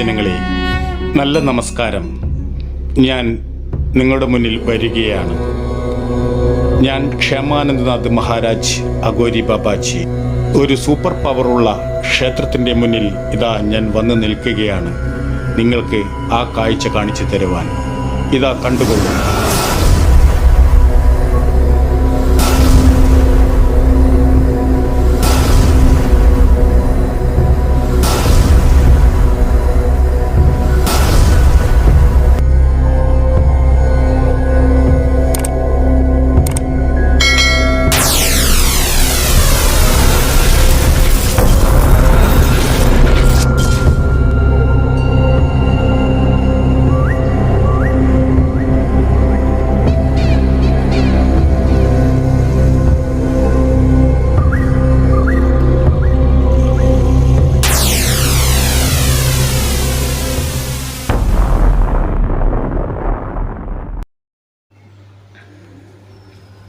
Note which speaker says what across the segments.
Speaker 1: പ്രിയ ഗുരുജനങ്ങളെ നല്ല നമസ്കാരം. ഞാൻ നിങ്ങളുടെ മുന്നിൽ വരികയാണ്. ഞാൻ ക്ഷേമാനന്ദനാഥ് മഹാരാജ് അഗോരി ബാബാജി. ഒരു സൂപ്പർ പവറുള്ള ക്ഷേത്രത്തിന്റെ മുന്നിൽ ഇതാ ഞാൻ വന്ന് നിൽക്കുകയാണ്. നിങ്ങൾക്ക് ആ കാഴ്ച കാണിച്ചു തരുവാൻ. ഇതാ കണ്ടുകൊള്ളൂ.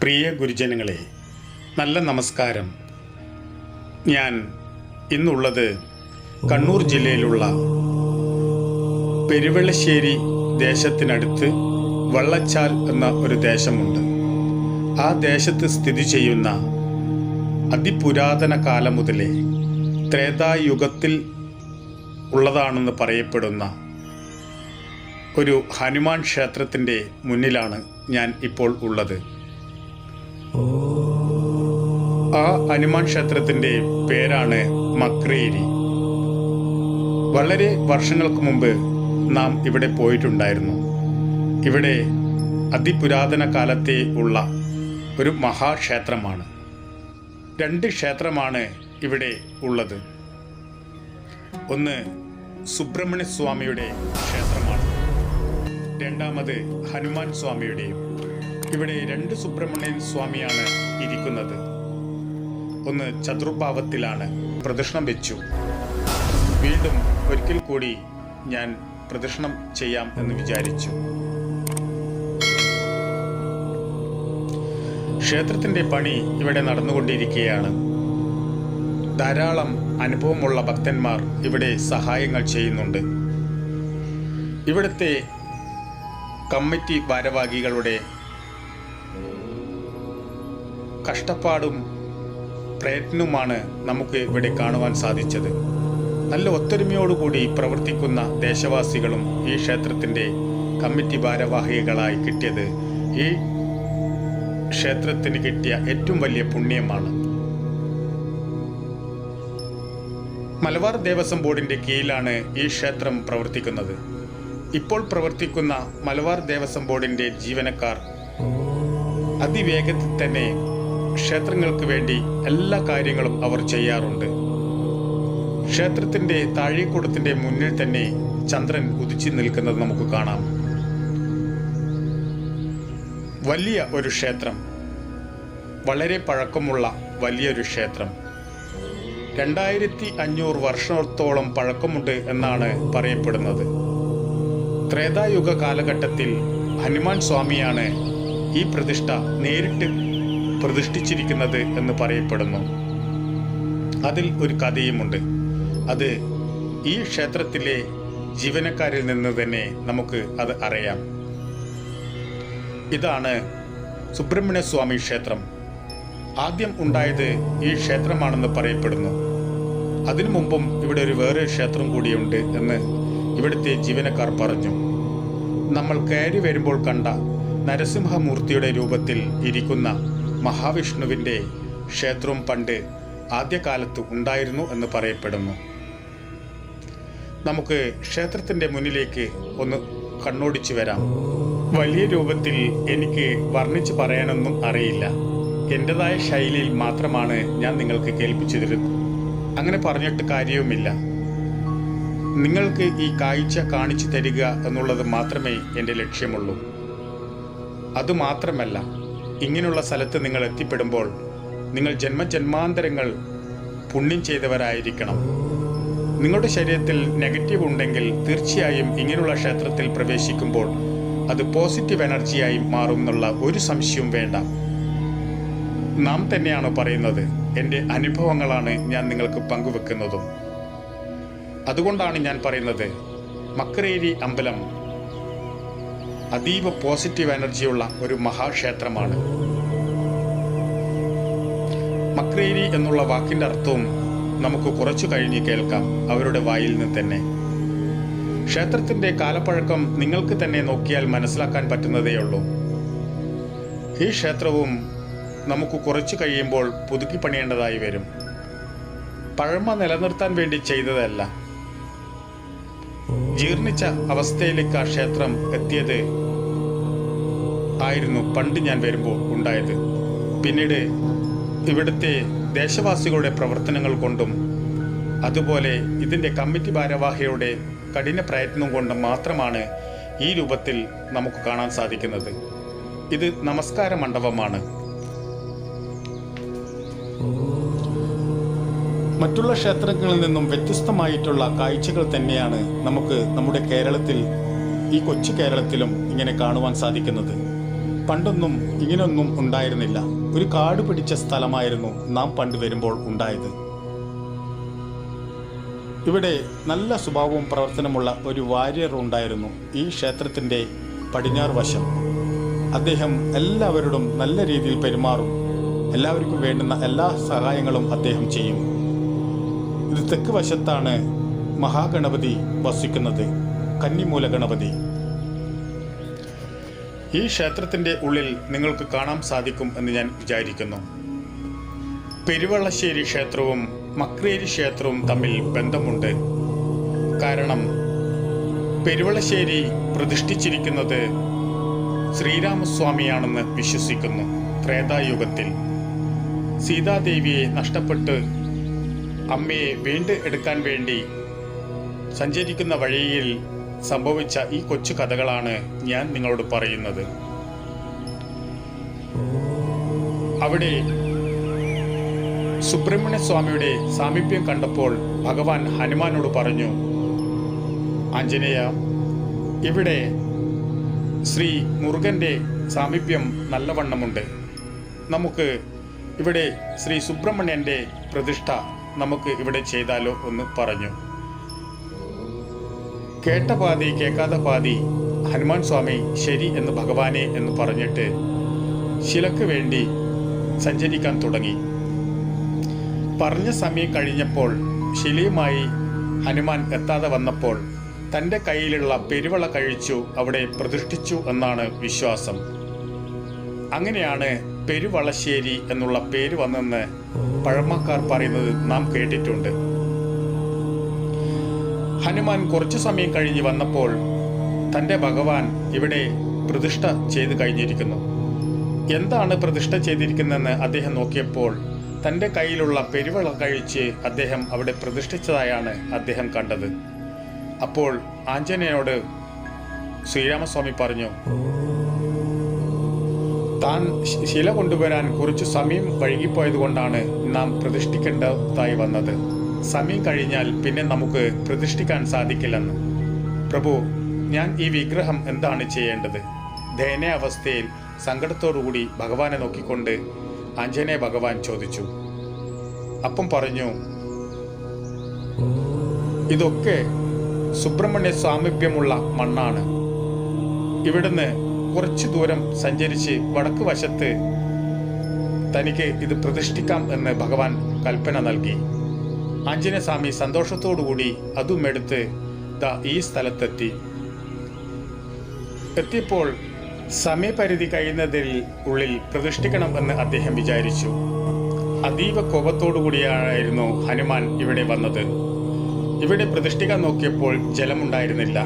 Speaker 1: പ്രിയ ഗുരുജനങ്ങളെ നല്ല നമസ്കാരം. ഞാൻ ഇന്നുള്ളത് കണ്ണൂർ ജില്ലയിലുള്ള പെരുവെള്ളശ്ശേരി ദേശത്തിനടുത്ത് വള്ളച്ചാൽ എന്ന ഒരു ദേശമുണ്ട്. ആ ദേശത്ത് സ്ഥിതി ചെയ്യുന്ന അതിപുരാതന കാലം മുതലേ ത്രേതായുഗത്തിൽ ഉള്ളതാണെന്ന് പറയപ്പെടുന്ന ഒരു ഹനുമാൻ ക്ഷേത്രത്തിന്റെ മുന്നിലാണ് ഞാൻ ഇപ്പോൾ ഉള്ളത്. ആ ഹനുമാൻ ക്ഷേത്രത്തിന്റെ പേരാണ് മക്രേരി. വളരെ വർഷങ്ങൾക്ക് മുമ്പ് നാം ഇവിടെ പോയിട്ടുണ്ടായിരുന്നു. ഇവിടെ അതിപുരാതന കാലത്തെ ഉള്ള ഒരു മഹാക്ഷേത്രമാണ്. രണ്ട് ക്ഷേത്രമാണ് ഇവിടെ ഉള്ളത്. ഒന്ന് സുബ്രഹ്മണ്യ സ്വാമിയുടെ ക്ഷേത്രമാണ്. രണ്ടാമത് ഹനുമാൻ സ്വാമിയുടെയും ഇവിടെ രണ്ട് സുബ്രഹ്മണ്യൻ സ്വാമിയാണ് ഇരിക്കുന്നത്. ഒന്ന് ചതുർഭാവത്തിലാണ് പ്രദക്ഷിണം വെച്ചു. വീണ്ടും ഒരിക്കൽ കൂടി ഞാൻ പ്രദക്ഷിണം ചെയ്യാം എന്ന് വിചാരിച്ചു. ക്ഷേത്രത്തിന്റെ പണി ഇവിടെ നടന്നുകൊണ്ടിരിക്കുകയാണ്. ധാരാളം അനുഭവമുള്ള ഭക്തന്മാർ ഇവിടെ സഹായങ്ങൾ ചെയ്യുന്നുണ്ട്. ഇവിടുത്തെ കമ്മിറ്റി ഭാരവാഹികളുടെ കഷ്ടപ്പാടും പ്രയത്നവുമാണ് നമുക്ക് ഇവിടെ കാണുവാൻ സാധിച്ചത്. നല്ല ഒത്തൊരുമയോടുകൂടി പ്രവർത്തിക്കുന്ന ദേശവാസികളും ഈ ക്ഷേത്രത്തിന്റെ കമ്മിറ്റി ഭാരവാഹികളായി കിട്ടിയത് ഈ ക്ഷേത്രത്തിന് കിട്ടിയ ഏറ്റവും വലിയ പുണ്യമാണ്. മലബാർ ദേവസ്വം ബോർഡിന്റെ കീഴിലാണ് ഈ ക്ഷേത്രം പ്രവർത്തിക്കുന്നത്. ഇപ്പോൾ പ്രവർത്തിക്കുന്ന മലബാർ ദേവസ്വം ബോർഡിന്റെ ജീവനക്കാർ അതിവേഗത്തിൽ തന്നെ ക്ഷേത്രങ്ങൾക്ക് വേണ്ടി എല്ലാ കാര്യങ്ങളും അവർ ചെയ്യാറുണ്ട്. ക്ഷേത്രത്തിന്റെ താഴേക്കൂടത്തിന്റെ മുന്നിൽ തന്നെ ചന്ദ്രൻ ഉദിച്ചു നിൽക്കുന്നത് നമുക്ക് കാണാം. വലിയ ഒരു ക്ഷേത്രം. വളരെ പഴക്കമുള്ള വലിയൊരു ക്ഷേത്രം. രണ്ടായിരത്തി അഞ്ഞൂറ് വർഷത്തോളം പഴക്കമുണ്ട് എന്നാണ് പറയപ്പെടുന്നത്. ത്രേതായുഗ കാലഘട്ടത്തിൽ ഹനുമാൻ സ്വാമിയാണ് ഈ പ്രതിഷ്ഠ നേരിട്ട് പ്രതിഷ്ഠിച്ചിരിക്കുന്നത് എന്ന് പറയപ്പെടുന്നു. അതിൽ ഒരു കഥയുമുണ്ട്. അത് ഈ ക്ഷേത്രത്തിലെ ജീവനക്കാരിൽ നിന്ന് തന്നെ നമുക്ക് അത് അറിയാം. ഇതാണ് സുബ്രഹ്മണ്യസ്വാമി ക്ഷേത്രം. ആദ്യം ഉണ്ടായത് ഈ ക്ഷേത്രമാണെന്ന് പറയപ്പെടുന്നു. അതിനു മുമ്പും ഇവിടെ ഒരു വേറെ ക്ഷേത്രം കൂടിയുണ്ട് എന്ന് ഇവിടുത്തെ ജീവനക്കാർ പറഞ്ഞു. നമ്മൾ കയറി വരുമ്പോൾ കണ്ട നരസിംഹമൂർത്തിയുടെ രൂപത്തിൽ ഇരിക്കുന്ന മഹാവിഷ്ണുവിന്റെ ക്ഷേത്രവും പണ്ട് ആദ്യകാലത്ത് ഉണ്ടായിരുന്നു എന്ന് പറയപ്പെടുന്നു. നമുക്ക് ക്ഷേത്രത്തിന്റെ മുന്നിലേക്ക് ഒന്ന് കണ്ണോടിച്ചു വരാം. വലിയ രൂപത്തിൽ എനിക്ക് വർണിച്ച് പറയാനൊന്നും അറിയില്ല. എന്റെതായ ശൈലിയിൽ മാത്രമാണ് ഞാൻ നിങ്ങൾക്ക് കേൾപ്പിച്ചു തരുന്നത് അങ്ങനെ പറഞ്ഞിട്ട് കാര്യവുമില്ല. നിങ്ങൾക്ക് ഈ കാഴ്ച കാണിച്ചു തരിക എന്നുള്ളത് മാത്രമേ എന്റെ ലക്ഷ്യമുള്ളൂ. അതുമാത്രമല്ല ഇങ്ങനെയുള്ള സ്ഥലത്ത് നിങ്ങൾ എത്തിപ്പെടുമ്പോൾ നിങ്ങൾ ജന്മജന്മാന്തരങ്ങൾ പുണ്യം ചെയ്തവരായിരിക്കണം. നിങ്ങളുടെ ശരീരത്തിൽ നെഗറ്റീവ് ഉണ്ടെങ്കിൽ തീർച്ചയായും ഇങ്ങനെയുള്ള ക്ഷേത്രത്തിൽ പ്രവേശിക്കുമ്പോൾ അത് പോസിറ്റീവ് എനർജിയായി മാറും എന്നുള്ള ഒരു സംശയവും വേണ്ട. നാം തന്നെയാണ് പറയുന്നത് എന്റെ അനുഭവങ്ങളാണ് ഞാൻ നിങ്ങൾക്ക് പങ്കുവെക്കുന്നതും. അതുകൊണ്ടാണ് ഞാൻ പറയുന്നത് മക്രേരി അമ്പലം അതീവ പോസിറ്റീവ് എനർജിയുള്ള ഒരു മഹാക്ഷേത്രമാണ്. മക്രേരി എന്നുള്ള വാക്കിന്റെ അർത്ഥവും നമുക്ക് കുറച്ചു കഴിഞ്ഞ് കേൾക്കാം അവരുടെ വായിൽ നിന്ന് തന്നെ. ക്ഷേത്രത്തിന്റെ കാലപ്പഴക്കം നിങ്ങൾക്ക് തന്നെ നോക്കിയാൽ മനസ്സിലാക്കാൻ പറ്റുന്നതേയുള്ളൂ ഈ ക്ഷേത്രവും നമുക്ക് കുറച്ചു കഴിയുമ്പോൾ പുതുക്കി പണിയേണ്ടതായി വരും. പഴമ നിലനിർത്താൻ വേണ്ടി ചെയ്തതല്ല. ജീർണിച്ച അവസ്ഥയിലേക്ക് ആ ക്ഷേത്രം എത്തിയത് ആയിരുന്നു പണ്ട് ഞാൻ വരുമ്പോൾ ഉണ്ടായത്. പിന്നീട് ഇവിടുത്തെ ദേശവാസികളുടെ പ്രവർത്തനങ്ങൾ കൊണ്ടും അതുപോലെ ഇതിന്റെ കമ്മിറ്റി ഭാരവാഹിയുടെ കഠിന പ്രയത്നം കൊണ്ടും മാത്രമാണ് ഈ രൂപത്തിൽ നമുക്ക് കാണാൻ സാധിക്കുന്നത്. ഇത് നമസ്കാര മണ്ഡപമാണ്. മറ്റുള്ള ക്ഷേത്രങ്ങളിൽ നിന്നും വ്യത്യസ്തമായിട്ടുള്ള കാഴ്ചകൾ തന്നെയാണ് നമുക്ക് നമ്മുടെ കേരളത്തിൽ ഈ കൊച്ചു കേരളത്തിലും ഇങ്ങനെ കാണുവാൻ സാധിക്കുന്നത്. പണ്ടൊന്നും ഇങ്ങനെയൊന്നും ഉണ്ടായിരുന്നില്ല. ഒരു കാട് പിടിച്ച സ്ഥലമായിരുന്നു നാം പണ്ട് വരുമ്പോൾ ഉണ്ടായത്. ഇവിടെ നല്ല സ്വഭാവവും പ്രവർത്തനമുള്ള ഒരു വാര്യർ ഉണ്ടായിരുന്നു ഈ ക്ഷേത്രത്തിന്റെ പടിഞ്ഞാറ് വശം. അദ്ദേഹം എല്ലാവരോടും നല്ല രീതിയിൽ പെരുമാറും. എല്ലാവർക്കും വേണ്ടുന്ന എല്ലാ സഹായങ്ങളും അദ്ദേഹം ചെയ്യും. ഇത് തെക്ക് വശത്താണ് മഹാഗണപതി വസിക്കുന്നത് കന്നിമൂല ഗണപതി. ഈ ക്ഷേത്രത്തിന്റെ ഉള്ളിൽ നിങ്ങൾക്ക് കാണാൻ സാധിക്കും എന്ന് ഞാൻ വിചാരിക്കുന്നു. പെരുവള്ളശ്ശേരി ക്ഷേത്രവും മക്രേരി ക്ഷേത്രവും തമ്മിൽ ബന്ധമുണ്ട്. കാരണം പെരുവള്ളശ്ശേരി പ്രതിഷ്ഠിച്ചിരിക്കുന്നത് ശ്രീരാമസ്വാമിയാണെന്ന് വിശ്വസിക്കുന്നു ത്രേതായുഗത്തിൽ. സീതാദേവിയെ നഷ്ടപ്പെട്ട് അമ്മയെ വീണ്ടും എടുക്കാൻ വേണ്ടി സഞ്ചരിക്കുന്ന വഴിയിൽ സംഭവിച്ച ഈ കൊച്ചു കഥകളാണ് ഞാൻ നിങ്ങളോട് പറയുന്നത്. അവിടെ സുബ്രഹ്മണ്യ സ്വാമിയുടെ സാമീപ്യം കണ്ടപ്പോൾ ഭഗവാൻ ഹനുമാനോട് പറഞ്ഞു ആഞ്ജനേയ ഇവിടെ ശ്രീ മുരുകന്റെ സാമീപ്യം നല്ലവണ്ണമുണ്ട്. നമുക്ക് ഇവിടെ ശ്രീ സുബ്രഹ്മണ്യന്റെ പ്രതിഷ്ഠ നമുക്ക് ഇവിടെ ചെയ്താലോ എന്ന് പറഞ്ഞു. കേട്ട പാതി കേൾക്കാത്ത പാതി ഹനുമാൻ സ്വാമി ശരി എന്ന് ഭഗവാനെ എന്ന് പറഞ്ഞിട്ട് ശിലക്ക് വേണ്ടി സഞ്ചരിക്കാൻ തുടങ്ങി. പറഞ്ഞ സമയം കഴിഞ്ഞപ്പോൾ ശിലയുമായി ഹനുമാൻ എത്താതെ വന്നപ്പോൾ തന്റെ കയ്യിലുള്ള പെരുവള കഴിച്ചു അവിടെ പ്രതിഷ്ഠിച്ചു എന്നാണ് വിശ്വാസം. അങ്ങനെയാണ് പെരുവളശ്ശേരി എന്നുള്ള പേര് വന്നെന്ന് പഴമക്കാർ പറയുന്നത് നാം കേട്ടിട്ടുണ്ട്. ഹനുമാൻ കുറച്ചു സമയം കഴിഞ്ഞ് വന്നപ്പോൾ തന്റെ ഭഗവാൻ ഇവിടെ പ്രതിഷ്ഠ ചെയ്ത് കഴിഞ്ഞിരിക്കുന്നു. എന്താണ് പ്രതിഷ്ഠ ചെയ്തിരിക്കുന്നതെന്ന് അദ്ദേഹം നോക്കിയപ്പോൾ തന്റെ കയ്യിലുള്ള പെരുവള കഴിച്ച് അദ്ദേഹം അവിടെ പ്രതിഷ്ഠിച്ചതായാണ് അദ്ദേഹം കണ്ടത്. അപ്പോൾ ആഞ്ജനേയോട് ശ്രീരാമസ്വാമി പറഞ്ഞു താൻ ശില കൊണ്ടുവരാൻ കുറച്ചു സമയം വൈകിപ്പോയതുകൊണ്ടാണ് നാം പ്രതിഷ്ഠിക്കേണ്ടതായി വന്നത്. സമയം കഴിഞ്ഞാൽ പിന്നെ നമുക്ക് പ്രതിഷ്ഠിക്കാൻ സാധിക്കില്ലെന്ന്. പ്രഭു ഞാൻ ഈ വിഗ്രഹം എന്താണ് ചെയ്യേണ്ടത്? ദയനീയ അവസ്ഥയിൽ സങ്കടത്തോടുകൂടി ഭഗവാനെ നോക്കിക്കൊണ്ട് അഞ്ജനെ ഭഗവാൻ ചോദിച്ചു. അപ്പം പറഞ്ഞു ഇതൊക്കെ സുബ്രഹ്മണ്യ സാമീപ്യമുള്ള മണ്ണാണ്. ഇവിടുന്ന് കുറച്ചു ദൂരം സഞ്ചരിച്ച് വടക്ക് വശത്ത് തനിക്ക് ഇത് പ്രതിഷ്ഠിക്കാം എന്ന് ഭഗവാൻ കൽപ്പന നൽകി. ആഞ്ജനസ്വാമി സന്തോഷത്തോടുകൂടി അതും എടുത്ത് ദ ഈ സ്ഥലത്തെത്തി. എത്തിയപ്പോൾ സമയപരിധി കഴിയുന്നതിൽ ഉള്ളിൽ പ്രതിഷ്ഠിക്കണം എന്ന് അദ്ദേഹം വിചാരിച്ചു. അതീവ കോപത്തോടുകൂടിയായിരുന്നു ഹനുമാൻ ഇവിടെ വന്നത്. ഇവിടെ പ്രതിഷ്ഠിക്കാൻ നോക്കിയപ്പോൾ ജലമുണ്ടായിരുന്നില്ല.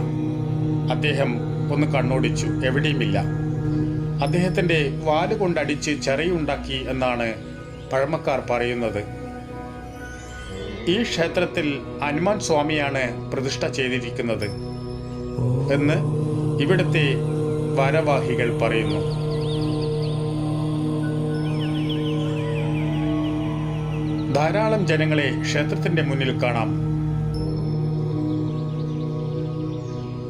Speaker 1: അദ്ദേഹം ഒന്ന് കണ്ണോടിച്ചു. എവിടെയുമില്ല. അദ്ദേഹത്തിന്റെ വാൽ കൊണ്ടടിച്ച് ചെറിയുണ്ടാക്കി എന്നാണ് പഴമക്കാർ പറയുന്നത്. ഈ ക്ഷേത്രത്തിൽ ഹനുമാൻ സ്വാമിയാണ് പ്രതിഷ്ഠ ചെയ്തിരിക്കുന്നത് എന്ന് ഇവിടുത്തെ ഭാരവാഹികൾ പറയുന്നു. ധാരാളം ജനങ്ങളെ ക്ഷേത്രത്തിന്റെ മുന്നിൽ കാണാം.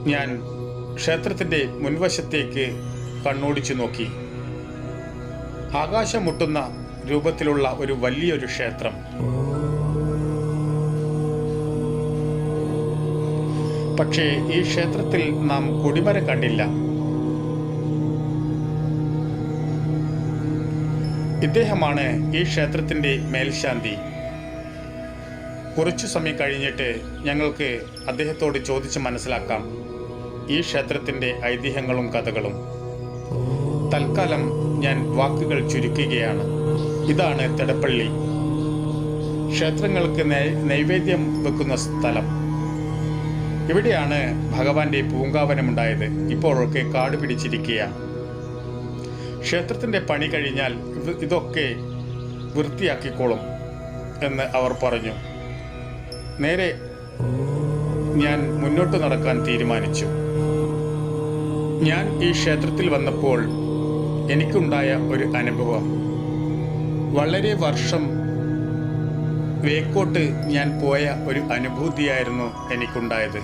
Speaker 1: ഞാൻ ക്ഷേത്രത്തിന്റെ മുൻവശത്തേക്ക് കണ്ണോടിച്ചു നോക്കി. ആകാശം മുട്ടുന്ന രൂപത്തിലുള്ള ഒരു വലിയൊരു ക്ഷേത്രം. പക്ഷേ ഈ ക്ഷേത്രത്തിൽ നാം കൊടിമരം കണ്ടില്ല. ഇദ്ദേഹമാണ് ഈ ക്ഷേത്രത്തിന്റെ മേൽശാന്തി. കുറച്ചു സമയം കഴിഞ്ഞിട്ട് ഞങ്ങൾക്ക് അദ്ദേഹത്തോട് ചോദിച്ച് മനസ്സിലാക്കാം. ഈ ക്ഷേത്രത്തിന്റെ ഐതിഹ്യങ്ങളും കഥകളും. തൽക്കാലം ഞാൻ വാക്കുകൾ ചുരുക്കുകയാണ്. ഇതാണ് തെടപ്പള്ളി. ക്ഷേത്രങ്ങൾക്ക് നൈവേദ്യം വെക്കുന്ന സ്ഥലം. ഇവിടെയാണ് ഭഗവാന്റെ പൂങ്കാവനമുണ്ടായത്. ഇപ്പോഴൊക്കെ കാട് പിടിച്ചിരിക്കുകയാണ് ക്ഷേത്രത്തിന്റെ പണി കഴിഞ്ഞാൽ ഇത് ഇതൊക്കെ വൃത്തിയാക്കിക്കോളും എന്ന് അവർ പറഞ്ഞു. നേരെ ഞാൻ മുന്നോട്ട് നടക്കാൻ തീരുമാനിച്ചു. ഞാൻ ഈ ക്ഷേത്രത്തിൽ വന്നപ്പോൾ എനിക്കുണ്ടായ ഒരു അനുഭവം. വളരെ വർഷം വേക്കോട്ട് ഞാൻ പോയ ഒരു അനുഭൂതിയായിരുന്നു എനിക്കുണ്ടായത്.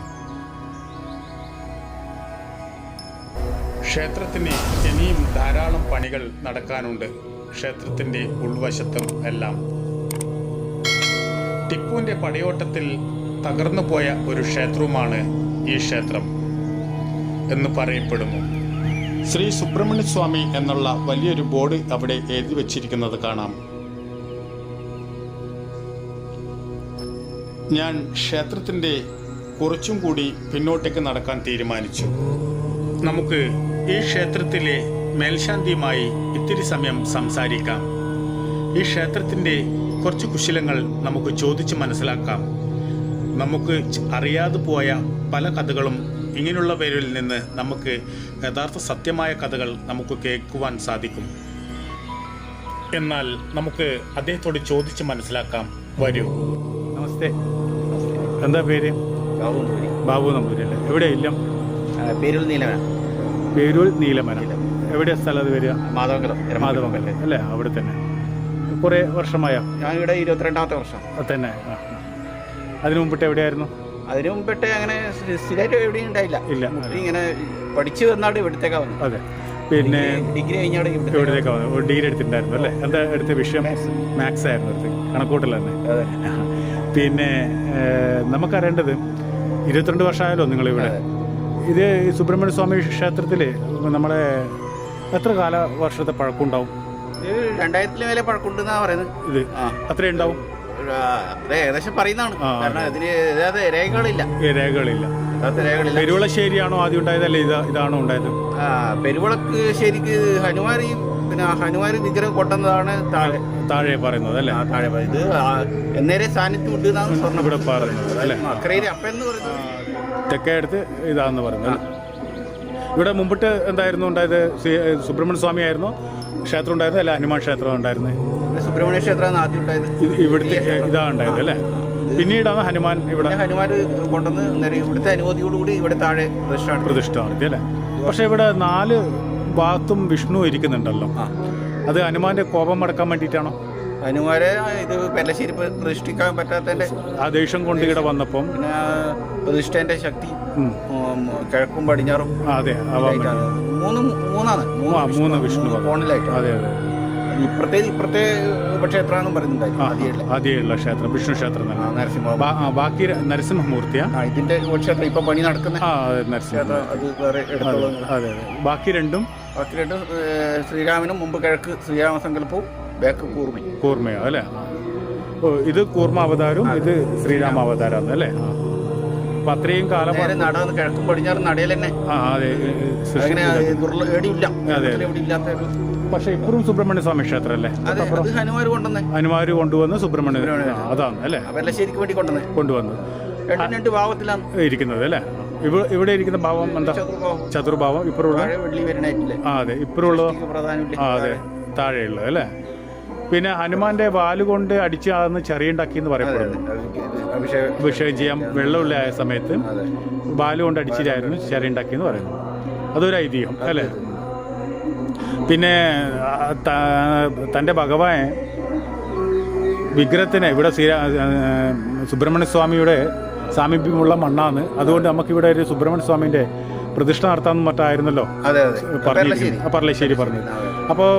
Speaker 1: ക്ഷേത്രത്തിന് ഇനിയും ധാരാളം പണികൾ നടക്കാനുണ്ട്. ക്ഷേത്രത്തിന്റെ ഉൾവശത്തും എല്ലാം. ടിപ്പുവിന്റെ പടയോട്ടത്തിൽ തകർന്നു പോയ ഒരു ക്ഷേത്രവുമാണ് ഈ ക്ഷേത്രം. എന്ന് പറയപ്പെടുന്നു. ശ്രീ സുബ്രഹ്മണ്യ സ്വാമി എന്നുള്ള വലിയൊരു ബോർഡ് അവിടെ എഴുതി വച്ചിരിക്കുന്നത് കാണാം. ഞാൻ ക്ഷേത്രത്തിന്റെ കുറച്ചും കൂടി പിന്നോട്ടേക്ക് നടക്കാൻ തീരുമാനിച്ചു. നമുക്ക് ഈ ക്ഷേത്രത്തിലെ മേൽശാന്തിയുമായി ഇത്തിരി സമയം സംസാരിക്കാം. ഈ ക്ഷേത്രത്തിന്റെ കുറച്ച് കുശലങ്ങൾ നമുക്ക് ചോദിച്ച് മനസ്സിലാക്കാം. നമുക്ക് അറിയാതെ പോയ പല കഥകളും ഇങ്ങനെയുള്ളവരിൽ നിന്ന് നമുക്ക് യഥാർത്ഥ സത്യമായ കഥകൾ നമുക്ക് കേൾക്കുവാൻ സാധിക്കും. എന്നാൽ നമുക്ക് അദ്ദേഹത്തോട് ചോദിച്ച് മനസ്സിലാക്കാം. വരൂ.
Speaker 2: നമസ്തേ. എന്താ പേര്? ബാബു നമ്പൂരി അല്ലേ? എവിടെ ഇല്ല?
Speaker 3: പേരൂർ നീലമന
Speaker 2: പേരൂർ നീലമന എവിടെയാ സ്ഥലം വരിക?
Speaker 3: മാധവങ്കലം
Speaker 2: മാധവങ്കലം അല്ലേ? അവിടെ തന്നെ. കുറേ ഞാൻ
Speaker 3: ഇവിടെ ഇരുപത്തിരണ്ടാമത്തെ വർഷം.
Speaker 2: അത് തന്നെ. ആ, ആ. അതിനു മുമ്പിട്ട് എവിടെയായിരുന്നു?
Speaker 3: അതിനു മുമ്പിട്ട് അങ്ങനെ സ്ഥി- സ്ഥിരമായിട്ട് എവിടെയും ഉണ്ടായില്ല.
Speaker 2: ഇല്ല.
Speaker 3: ഇങ്ങനെ പഠിച്ചു വന്നാട് ഇവിടത്തേക്കാ വന്നു
Speaker 2: അതെ. പിന്നെ
Speaker 3: ഡിഗ്രി
Speaker 2: കഴിഞ്ഞാൽ ഇവിടത്തേക്കാ ഒരു ഡിഗ്രി എടുത്തിട്ടുണ്ടായിരുന്നു അല്ലേ? എന്താ എടുത്ത വിഷയം? മാത്സ് ആയിരുന്നു എടുത്ത് കണക്കൂട്ടൽ തന്നെ.
Speaker 3: അതെ.
Speaker 2: പിന്നെ നമുക്കറിയേണ്ടത് ഇരുപത്തിരണ്ട് വർഷമായാലോ നിങ്ങൾ ഇവിടെ ഇത് സുബ്രഹ്മണ്യ സ്വാമി ക്ഷേത്രത്തിൽ നമ്മളെ എത്ര കാല വർഷത്തെ പഴക്കമുണ്ടാവും
Speaker 3: രണ്ടായിരത്തിൽ മേലെ പഴക്കമുണ്ടെന്നാ പറയുന്നത്.
Speaker 2: ഇത് അത്രയും ഉണ്ടാവും?
Speaker 3: അത് ഏകദേശം പറയുന്നതാണ്. കാരണം ഇതിന് രേഖകളില്ല.
Speaker 2: രേഖകളില്ല. പെരുവളശ്ശേരിയാണോ ആദ്യം ഉണ്ടായതല്ലേ ഇത് ഇതാണോ ഉണ്ടായത്?
Speaker 3: പെരുവളക്ക് ശരിക്ക് ഹനുമാരി പിന്നെ ഹനുമാരി വിഗ്രഹം കൊട്ടുന്നതാണ് താഴെ.
Speaker 2: താഴെ പറയുന്നത് അല്ലേ?
Speaker 3: താഴെ. ഇത് എന്നേരെ സാന്നിധ്യം ഉണ്ട് എന്നാണ് സ്വർണം.
Speaker 2: ഇവിടെ പറയുന്നത് അല്ലേ?
Speaker 3: അക്കരയിലെ അപ്പെന്ന് പറയുന്നത്
Speaker 2: തെക്കേ അടുത്ത് ഇതാന്ന് പറയുന്നത് ഇവിടെ മുമ്പിട്ട് എന്തായിരുന്നു ഉണ്ടായത്? സുബ്രഹ്മണ്യ സ്വാമി ആയിരുന്നു. ക്ഷേത്രം ഉണ്ടായിരുന്നു? അല്ല ഹനുമാൻ ക്ഷേത്രം ഉണ്ടായിരുന്നത്
Speaker 3: ഇവിടെ സുബ്രഹ്മണ്യ ക്ഷേത്രമാണ് ആദ്യം ഉണ്ടായത്.
Speaker 2: ഇവിടുത്തെ ഇതാണ് ഉണ്ടായത് അല്ലേ? പിന്നീടാണ് ഹനുമാൻ ഇവിടെ
Speaker 3: ഹനുമാൻ കൊണ്ടുവന്ന് നേരെ ഇവിടുത്തെ അനുമതിയോടുകൂടി ഇവിടെ താഴെ പ്രതിഷ്ഠ
Speaker 2: പ്രതിഷ്ഠ നടത്തി അല്ലേ? പക്ഷെ ഇവിടെ നാല് ഭാഗത്തും വിഷ്ണു ഇരിക്കുന്നുണ്ടല്ലോ. അത് ഹനുമാന്റെ കോപം അടക്കാൻ വേണ്ടിയിട്ടാണോ?
Speaker 3: ഹനുമാരെ ഇത് പെല്ലശ്ശേരി പ്രതിഷ്ഠിക്കാൻ പറ്റാത്തതിന്റെ
Speaker 2: ആ ദേഷ്യം കൊണ്ട് ഇവിടെ വന്നപ്പം
Speaker 3: പിന്നെ പ്രതിഷ്ഠേന്റെ ശക്തി കിഴക്കും പടിഞ്ഞാറും
Speaker 2: അതെ.
Speaker 3: മൂന്ന് മൂന്നാണ്.
Speaker 2: മൂന്ന് വിഷ്ണു. ഫോണിലായിട്ട്
Speaker 3: കോണിലായിട്ട്.
Speaker 2: അതെ അതെ.
Speaker 3: ഇപ്പുറത്തെ ഇപ്പുറത്തെ ഉപക്ഷേത്രാന്നും പറയുന്നുണ്ടായിരുന്നു
Speaker 2: ആ,
Speaker 3: ആദ്യമുള്ള
Speaker 2: ക്ഷേത്രം വിഷ്ണു ക്ഷേത്രം തന്നെ.
Speaker 3: നരസിംഹ
Speaker 2: ബാക്കി നരസിംഹമൂർത്തിയാ?
Speaker 3: ഇതിന്റെ ക്ഷേത്രം ഇപ്പൊ പണി നടക്കുന്ന
Speaker 2: നരസിംഹ
Speaker 3: അത് വേറെ
Speaker 2: അതെ ബാക്കി രണ്ടും?
Speaker 3: ബാക്കി രണ്ടും ശ്രീരാമനും മുമ്പ് കിഴക്ക് ശ്രീരാമസങ്കല്പവും ബാക്ക് കൂർമ്മി
Speaker 2: കൂർമ്മയോ അല്ലേ? ഇത് കൂർമ്മ അവതാരവും ഇത് ശ്രീരാമ അവതാരമാണ് അല്ലേ? അപ്പൊ അത്രയും കാലം
Speaker 3: നടന്ന് നട കിഴക്കും പടിഞ്ഞാറും നടയിൽ തന്നെ.
Speaker 2: ആ അതെ
Speaker 3: അങ്ങനെ
Speaker 2: അതെ.
Speaker 3: ഇല്ലാത്ത
Speaker 2: പക്ഷെ ഇപ്പോഴും സുബ്രഹ്മണ്യ സ്വാമി ക്ഷേത്രം അല്ലേ
Speaker 3: കൊണ്ടുവന്നേ.
Speaker 2: ഹനുമാര് കൊണ്ടുവന്ന് സുബ്രഹ്മണ്യ അതാണ് അല്ലേ?
Speaker 3: വേണ്ടി കൊണ്ടുവന്നേ.
Speaker 2: കൊണ്ടുവന്നു.
Speaker 3: രണ്ടും ഭാവത്തിലാണ്.
Speaker 2: ഇരിക്കുന്നത് അല്ലേ? ഇവ- ഇവിടെ ഇരിക്കുന്ന ഭാവം എന്താ?
Speaker 3: ചതുർഭാവം. ഇപ്പോഴുള്ള
Speaker 2: ആ അതെ ആ അതെ താഴെയുള്ളത് അല്ലേ? പിന്നെ ഹനുമാന്റെ വാൽ കൊണ്ട് അടിച്ച് അന്ന് ചെറിയുണ്ടാക്കി എന്ന് പറയപ്പെടുന്നു.
Speaker 3: അഭിഷേകം
Speaker 2: ചെയ്യാം. ചെയ്യാൻ വെള്ളമുള്ള ആയ സമയത്ത്
Speaker 3: അതെ.
Speaker 2: ബാൽ കൊണ്ട് അടിച്ചിട്ടായിരുന്നു ചെറിയുണ്ടാക്കി എന്ന് പറയുന്നു. അതൊരു ഐതിഹ്യം അല്ലേ? പിന്നെ തന്റെ ഭഗവാൻ വിഗ്രഹത്തിന് ഇവിടെ ശ്രീരാ സുബ്രഹ്മണ്യ സ്വാമിയുടെ സാമീപ്യമുള്ള മണ്ണാണ് അതുകൊണ്ട് നമുക്കിവിടെ ഒരു സുബ്രഹ്മണ്യ സ്വാമിന്റെ പ്രതിഷ്ഠ നടത്താമെന്ന് മറ്റായിരുന്നല്ലോ? പറളശ്ശേരി പറഞ്ഞു. അപ്പോൾ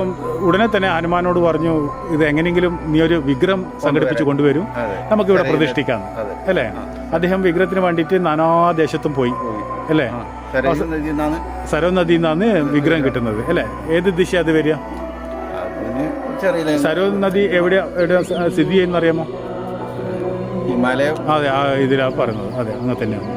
Speaker 2: ഉടനെ തന്നെ ഹനുമാനോട് പറഞ്ഞു ഇത് എങ്ങനെയെങ്കിലും നീ ഒരു വിഗ്രഹം സംഘടിപ്പിച്ച് കൊണ്ടുവരും. നമുക്കിവിടെ പ്രതിഷ്ഠിക്കാം. അല്ലേ? അദ്ദേഹം വിഗ്രഹത്തിന് വേണ്ടിയിട്ട് നാനാ ദേശത്തും പോയി. അല്ലേ?
Speaker 3: സരസ്വതി നദി എന്നാണ്
Speaker 2: സരോ നദിയിൽ നിന്നാണ് വിഗ്രഹം കിട്ടുന്നത് അല്ലേ? ഏത് ദിശ അത് വരിക? സരോ നദി എവിടെ എവിടെ സ്ഥിതി ചെയ്യുന്ന അറിയാമോ?
Speaker 3: ഹിമാലയം.
Speaker 2: അതെ ആ ഇതിലാണ് പറയുന്നത്. അതെ അങ്ങനെ തന്നെയാണ്.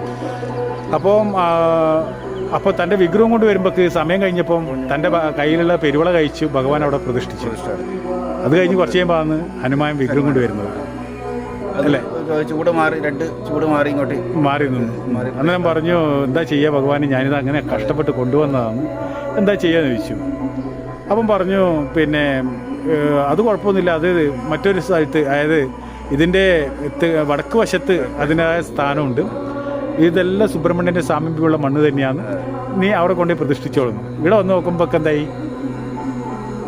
Speaker 2: അപ്പം അപ്പൊ അപ്പോൾ തന്റെ വിഗ്രഹം കൊണ്ട് വരുമ്പോൾക്ക് സമയം കഴിഞ്ഞപ്പം തന്റെ ബ- കയ്യിലുള്ള പെരുവള കഴിച്ചു ഭഗവാൻ അവിടെ പ്രതിഷ്ഠിച്ചു. അത് കഴിഞ്ഞ് കുറച്ച് കഴിയുമ്പോൾ ആണ് ഹനുമാൻ വിഗ്രഹം കൊണ്ട് വരുന്നത്. അല്ലേ?
Speaker 3: ചൂട് മാറി രണ്ട് ചൂട് മാറി ഇങ്ങോട്ട്.
Speaker 2: മാറി നിന്നു. അന്നേരം പറഞ്ഞു എന്താ ചെയ്യുക ഭഗവാൻ ഞാനിത് അങ്ങനെ കഷ്ടപ്പെട്ട് കൊണ്ടുവന്നതാണ്. എന്താ ചെയ്യാന്ന് ചോദിച്ചു. അപ്പം പറഞ്ഞു പിന്നെ അത് കുഴപ്പമൊന്നുമില്ല. അത് മറ്റൊരു സ്ഥലത്ത് അതായത് ഇതിന്റെ വടക്ക് വശത്ത് അതിന്റെതായ സ്ഥാനമുണ്ട്. ഇതെല്ലാം സുബ്രഹ്മണ്യന്റെ സാമീപ്യമുള്ള മണ്ണ് തന്നെയാണ്. നീ അവിടെ കൊണ്ടുപോയി പ്രതിഷ്ഠിച്ചോളുന്നു. ഇവിടെ വന്ന് നോക്കുമ്പോൾ എന്തായി?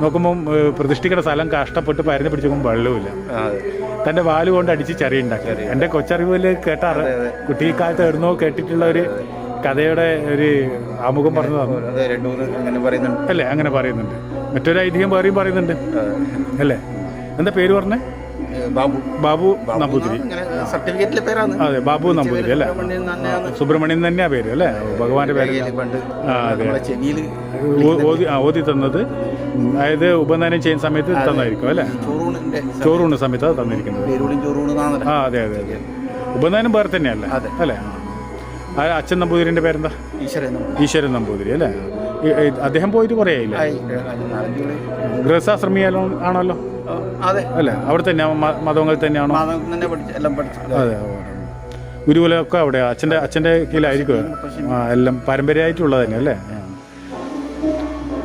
Speaker 2: നോക്കുമ്പം പ്രതിഷ്ഠിക്കുന്ന സ്ഥലം കഷ്ടപ്പെട്ട് പരന്ന് പിടിച്ച് നോക്കുമ്പോൾ വെള്ളവുമില്ല.
Speaker 3: അതെ.
Speaker 2: തന്റെ വാൽ കൊണ്ട് അടിച്ച് ചറിയുണ്ടാക്കി എന്റെ കൊച്ചറിവിൽ കേട്ടാറ് കുട്ടിക്കാലത്ത് എവിടുന്നോ കേട്ടിട്ടുള്ള ഒരു കഥയുടെ ഒരു ആമുഖം പറഞ്ഞതാണ്.
Speaker 3: തന്നു
Speaker 2: അല്ലേ അങ്ങനെ പറയുന്നുണ്ട്. മറ്റൊരു ഐതിഹ്യം വേറെയും പറയുന്നുണ്ട്. അല്ലേ? എന്താ പേര് പറഞ്ഞേ?
Speaker 3: ബാബു.
Speaker 2: ബാബു നമ്പൂതിരി.
Speaker 3: സർട്ടിഫിക്കറ്റിലെ പേരാണ്.
Speaker 2: അതെ ബാബു നമ്പൂതിരി അല്ലേ?
Speaker 3: സുബ്രഹ്മണ്യൻ
Speaker 2: തന്നെയാ പേര് അല്ലേ? ഭഗവാന്റെ പേര്. അതെ. ഓതി തന്നത്. അതായത് ഉപനയനം ചെയ്യുന്ന സമയത്ത് തന്നായിരിക്കും അല്ലേ? ചോറൂണ് സമയത്ത് അത് തന്നിരിക്കുന്നത്. ആ അതെ അതെ അതെ. ഉപനയനം വേറെ തന്നെയല്ല. അല്ലേ? അച്ഛൻ നമ്പൂതിരിന്റെ പേരെന്താ?
Speaker 3: ഈശ്വരൻ
Speaker 2: നമ്പൂതിരി. അല്ലേ? അദ്ദേഹം പോയിട്ട് കുറേ ആയില്ല?
Speaker 3: ആയി നാലഞ്ച്
Speaker 2: ആണല്ലോ?
Speaker 3: അതെ.
Speaker 2: അല്ലേ? അവിടെ തന്നെ മതങ്ങളിൽ തന്നെയാണോ?
Speaker 3: മാതം തന്നെ പഠിച്ചു എല്ലാം പഠിച്ചു.
Speaker 2: അതെ ഗുരുകുലമൊക്കെ അവിടെ അച്ഛന്റെ അച്ഛന്റെ കീഴിലായിരിക്കും ആ എല്ലാം പാരമ്പര്യമായിട്ടുള്ളത് തന്നെ അല്ലേ?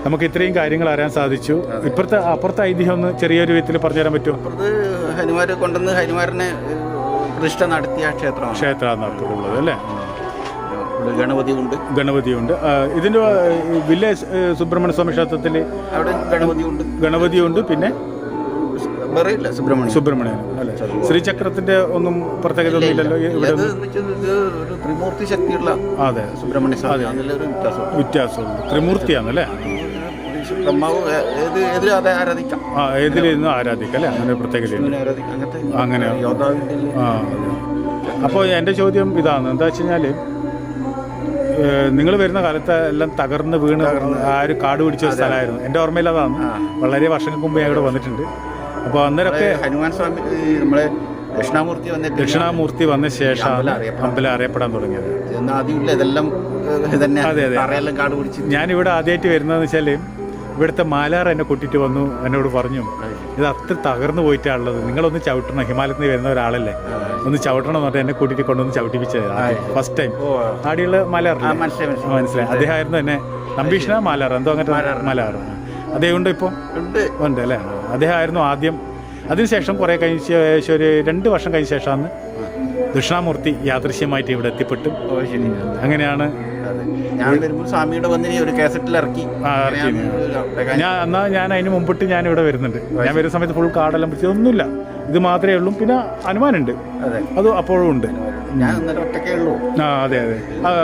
Speaker 2: നമുക്ക് ഇത്രയും കാര്യങ്ങൾ അറിയാൻ സാധിച്ചു. ഇപ്പുറത്തെ അപ്പുറത്തെ ഐതിഹ്യം ഒന്ന് ചെറിയൊരു വിധത്തിൽ പറഞ്ഞു തരാൻ പറ്റും
Speaker 3: അപ്പുറത്ത് ഹനുമാരെ കൊണ്ടുവന്ന് ഹനുമാരനെ പ്രതിഷ്ഠ നടത്തിയ ക്ഷേത്രമാണ്.
Speaker 2: ക്ഷേത്രമാണ് നടത്തിയിട്ടുള്ളത് അല്ലേ?
Speaker 3: ഗണപതിയുണ്ട്. ഗണപതി ഉണ്ട്
Speaker 2: ഗണപതിയുണ്ട്. ഉണ്ട് ഇതിന്റെ വില്ലേജ് സുബ്രഹ്മണ്യ സ്വാമി ക്ഷേത്രത്തിൽ
Speaker 3: അവിടെ ഗണപതി ഉണ്ട്
Speaker 2: ഗണപതിയുണ്ട് പിന്നെ?
Speaker 3: വേറെ ഇല്ല സുബ്രഹ്മണ്യം
Speaker 2: സുബ്രഹ്മണ്യൻ അല്ലേ? ശ്രീചക്രത്തിന്റെ ഒന്നും പ്രത്യേകത ഒന്നും ഇല്ലല്ലോ ഇവിടെ?
Speaker 3: ഇത് വെച്ചത് ഇത് ഒരു ത്രിമൂർത്തി ശക്തിയുള്ള
Speaker 2: അതെ.
Speaker 3: സുബ്രഹ്മണ്യ സ്വാമി അതിലൊരു വ്യത്യാസം
Speaker 2: വ്യത്യാസമുണ്ട്. ത്രിമൂർത്തിയാണ് അല്ലേ
Speaker 3: ബ്രഹ്മാവ് ഏ- ഏത് ഏതിലും അത് ആരാധിക്കാം?
Speaker 2: ആ ഏതിലിരുന്ന് ആരാധിക്കാം അല്ലേ? അങ്ങനെ ഒരു പ്രത്യേകതയുണ്ട്
Speaker 3: ശിവനെ ആരാധിക്കാം അങ്ങനത്തെ
Speaker 2: അങ്ങനെ.
Speaker 3: യോദ്ധാവിന്റെ
Speaker 2: ആ അപ്പോൾ എന്റെ ചോദ്യം ഇതാണ്. എന്താ വെച്ച് കഴിഞ്ഞാൽ നിങ്ങൾ വരുന്ന കാലത്ത് എല്ലാം തകർന്ന് വീണ് ആ ഒരു കാട് പിടിച്ച ഒരു സ്ഥലമായിരുന്നു. എന്റെ ഓർമ്മയിൽ അതാണ്. വളരെ വർഷങ്ങൾക്ക് മുമ്പ് ഞാൻ ഇവിടെ വന്നിട്ടുണ്ട്. അപ്പോൾ അന്നേരമൊക്കെ
Speaker 3: ഹനുമാൻ സ്വാമി നമ്മളെ ദക്ഷിണാമൂർത്തി വന്ന
Speaker 2: ദക്ഷിണാമൂർത്തി വന്ന ശേഷം
Speaker 3: അമ്പലം അറിയപ്പെടാൻ
Speaker 2: തുടങ്ങിയത്.
Speaker 3: ഇതെല്ലാം
Speaker 2: അതെ, അതെ. ഞാനിവിടെ ആദ്യമായിട്ട് വരുന്നതെന്ന് വെച്ചാൽ ഇവിടുത്തെ മാലാർ എന്നെ കൂട്ടിയിട്ട് വന്നു എന്നോട് പറഞ്ഞു ഇത് അത്ര തകർന്നു പോയിട്ടാണുള്ളത് നിങ്ങളൊന്ന് ചവിട്ടണം. ഹിമാലയത്തിൽ നിന്ന് വരുന്ന ഒരാളല്ലേ. ഒന്ന് ചവിട്ടണം എന്ന് പറഞ്ഞാൽ എന്നെ കൂട്ടിയിട്ട് കൊണ്ടുവന്ന് ചവിട്ടിപ്പിച്ചത് ഫസ്റ്റ് ടൈം ആടിയുള്ള
Speaker 3: മാലാർ. മനസ്സിലായി
Speaker 2: അദ്ദേഹമായിരുന്നു എന്നെ. നമ്പീഷ്ണ മാലാർ എന്തോ അങ്ങനത്തെ മാലാർ അദ്ദേഹം ഉണ്ട് ഇപ്പോൾ
Speaker 3: ഉണ്ട്.
Speaker 2: ഉണ്ട് അല്ലേ അദ്ദേഹമായിരുന്നു ആദ്യം. അതിനുശേഷം കുറേ കഴിഞ്ഞ ശേഷം ഒരു രണ്ട് വർഷം കഴിഞ്ഞ ശേഷമാണ് ദക്ഷിണാമൂർത്തി യാദൃശ്യമായിട്ട് ഇവിടെ എത്തിപ്പെട്ടു. അങ്ങനെയാണ്
Speaker 3: ഞാൻ വരുമ്പോൾ സ്വാമിയുടെ വന്നിനി ഒരു കാസറ്റിൽ ഇറക്കി.
Speaker 2: ഞാൻ എന്നാൽ ഞാൻ അതിന് മുമ്പിട്ട് ഞാൻ ഇവിടെ വരുന്നുണ്ട് ഞാൻ വരുന്ന സമയത്ത് ഫുൾ കാടെല്ലാം പിടിച്ച് ഒന്നുമില്ല. ഇത് മാത്രമേ ഉള്ളൂ. പിന്നെ അനുമാനുണ്ട്.
Speaker 3: അതെ.
Speaker 2: അത് അപ്പോഴും ഉണ്ട്.
Speaker 3: ഞാൻ ഒറ്റക്കേ ഉള്ളൂ.
Speaker 2: ആ അതെ അതെ.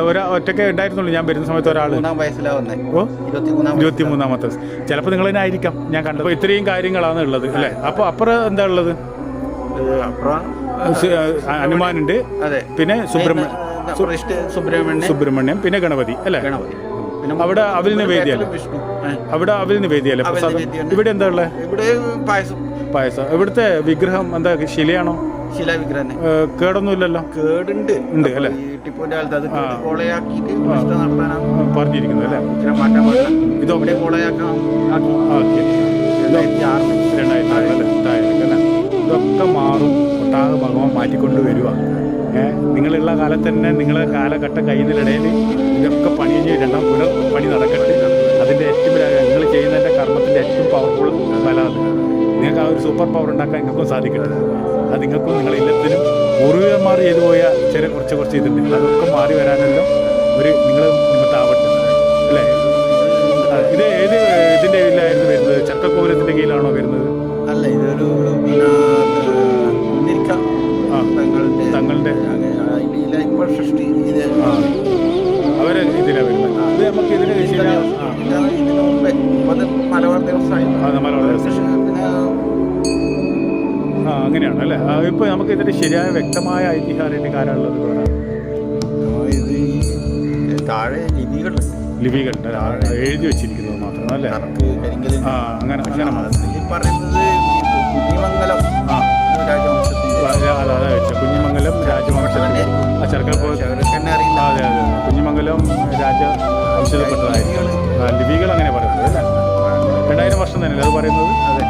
Speaker 2: ഒരാ ഒറ്റക്കേ ഉണ്ടായിരുന്നുള്ളൂ. ഞാൻ വരുന്ന സമയത്ത് ഒരാൾ
Speaker 3: മൂന്നാം വയസ്സിലാ വന്നേ.
Speaker 2: ഓ?
Speaker 3: ഇരുപത്തി മൂന്നാം
Speaker 2: ഇരുപത്തി മൂന്നാമത്തെ ചിലപ്പോൾ നിങ്ങൾ തന്നെ ആയിരിക്കാം. ഞാൻ കണ്ടപ്പോൾ ഇത്രയും കാര്യങ്ങളാണ് ഉള്ളത് അല്ലേ? അപ്പോൾ അപ്പുറം എന്താ ഉള്ളത്?
Speaker 3: അതെ.
Speaker 2: പിന്നെ സുബ്രഹ്മണ്യം സുബ്രഹ്മണ്യം പിന്നെ ഗണപതി അല്ലേ?
Speaker 3: ഗണപതി.
Speaker 2: അവിടെ അവിൽ
Speaker 3: നിവേദിയല്ലേ
Speaker 2: അവിടെ അവിൽ
Speaker 3: നിവേദ്യമുണ്ട്.
Speaker 2: ഇവിടെ എന്താ ഉള്ളത്?
Speaker 3: ഇവിടെ പായസം.
Speaker 2: പായസം. ഇവിടുത്തെ വിഗ്രഹം? എന്താ ശിലയാണോ?
Speaker 3: ശിലാവിഗ്രഹനെ
Speaker 2: ഏ, കേടൊന്നുമില്ലല്ലോ?
Speaker 3: കേടുണ്ട്.
Speaker 2: ഉണ്ട് അല്ലേ?
Speaker 3: ടിപ്പുവിന്റെ കാലത്ത് അത് കേട് കോളയാക്കിയിട്ട് പ്രതിഷ്ഠ നടത്താനാണ്
Speaker 2: ആ, പറഞ്ഞിരിക്കുന്നത് അല്ലേ?
Speaker 3: വിഗ്രഹം മാറ്റാൻ പാടില്ല.
Speaker 2: ഇതോ?
Speaker 3: ഇവിടെ കോളയാക്കാൻ ആക്കി.
Speaker 2: ഓക്കെ.
Speaker 3: രണ്ടായിരത്തി ആറിൽ
Speaker 2: രണ്ടായിരത്തി ആറ് അല്ലേ? താഴേക്ക് ഇതൊക്കെ മാറും. ഒട്ടാകെ ഭഗവാൻ മാറ്റിക്കൊണ്ട് വരിക. ഏഹ് നിങ്ങളുള്ള കാലത്ത് തന്നെ നിങ്ങളെ കാലഘട്ടം കഴിയുന്നതിനിടയിൽ ഇതൊക്കെ പണി കഴിഞ്ഞ് രണ്ടാം പുനർ പണി നടക്കട്ടെ. അതിന്റെ ഏറ്റവും നിങ്ങൾ ചെയ്യുന്നതിന്റെ കർമ്മത്തിന്റെ ഏറ്റവും പവർഫുൾ ഫലം അത്. നിങ്ങൾക്ക് ആ ഒരു സൂപ്പർ പവർ ഉണ്ടാക്കാൻ നിങ്ങൾക്കും സാധിക്കട്ടെ. അത് നിങ്ങൾക്കും നിങ്ങളുടെ ഇല്ലത്തിനും പൂർവികന്മാർ ചെയ്തു പോയ ചില കുറച്ച് കുറച്ച് ഇതുണ്ട്. അതൊക്കെ മാറി വരാനല്ലോ ഒരു നിങ്ങൾ നിമിത്താവട്ടെ. അല്ലേ? ഇത് ഏത് ഇതിന്റെ ഇതിലായിരുന്നു വരുന്നത്? ചക്കക്കോലത്തിന്റെ കീഴിലാണോ വരുന്നത്?
Speaker 3: അല്ല ഇതൊരു
Speaker 2: നമുക്ക് ഇതിന്റെ ശരിയായ വ്യക്തമായ
Speaker 3: ഐതിഹ്യം കാരണമുള്ളത് താഴെ ലിപികളുണ്ട്.
Speaker 2: ലിപികളുണ്ട് എഴുതി വെച്ചിരിക്കുന്നത് മാത്രം അല്ലേ? ആ അങ്ങനെ അങ്ങനെ
Speaker 3: പറയുന്നത് കുഞ്ഞിമംഗലം
Speaker 2: ആ. അതെ വെച്ച കുഞ്ഞിമംഗലം രാജവംശത്തിന്റെ ആ ചെറുക്കൽ
Speaker 3: തന്നെ അറിയില്ല
Speaker 2: അതെ അതെ കുഞ്ഞിമംഗലം രാജവംശത്തിൽപ്പെട്ടതായിരിക്കും ആ, ലിപികൾ അങ്ങനെ പറയുന്നത് അല്ലേ? രണ്ടായിരം വർഷം തന്നെയല്ലേ അത് പറയുന്നത്?
Speaker 3: അതെ.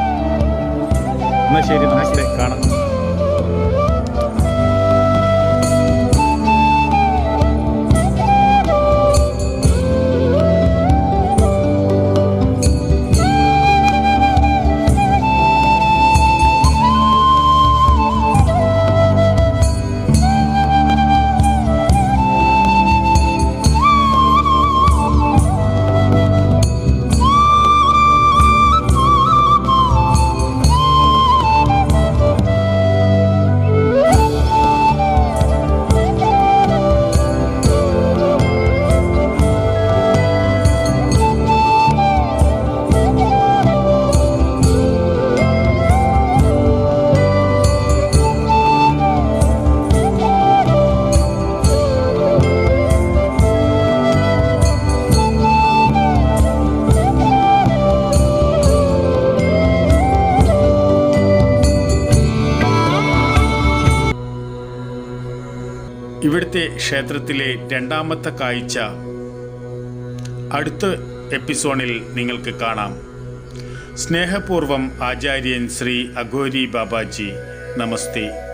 Speaker 2: എന്നാൽ ശരി നമസ്തേ. കാണാം. ക്ഷേത്രത്തിലെ രണ്ടാമത്തെ കാഴ്ച അടുത്ത എപ്പിസോഡിൽ നിങ്ങൾക്ക് കാണാം. സ്നേഹപൂർവം ആചാര്യൻ ശ്രീ അഘോരി ബാബാജി. നമസ്തേ.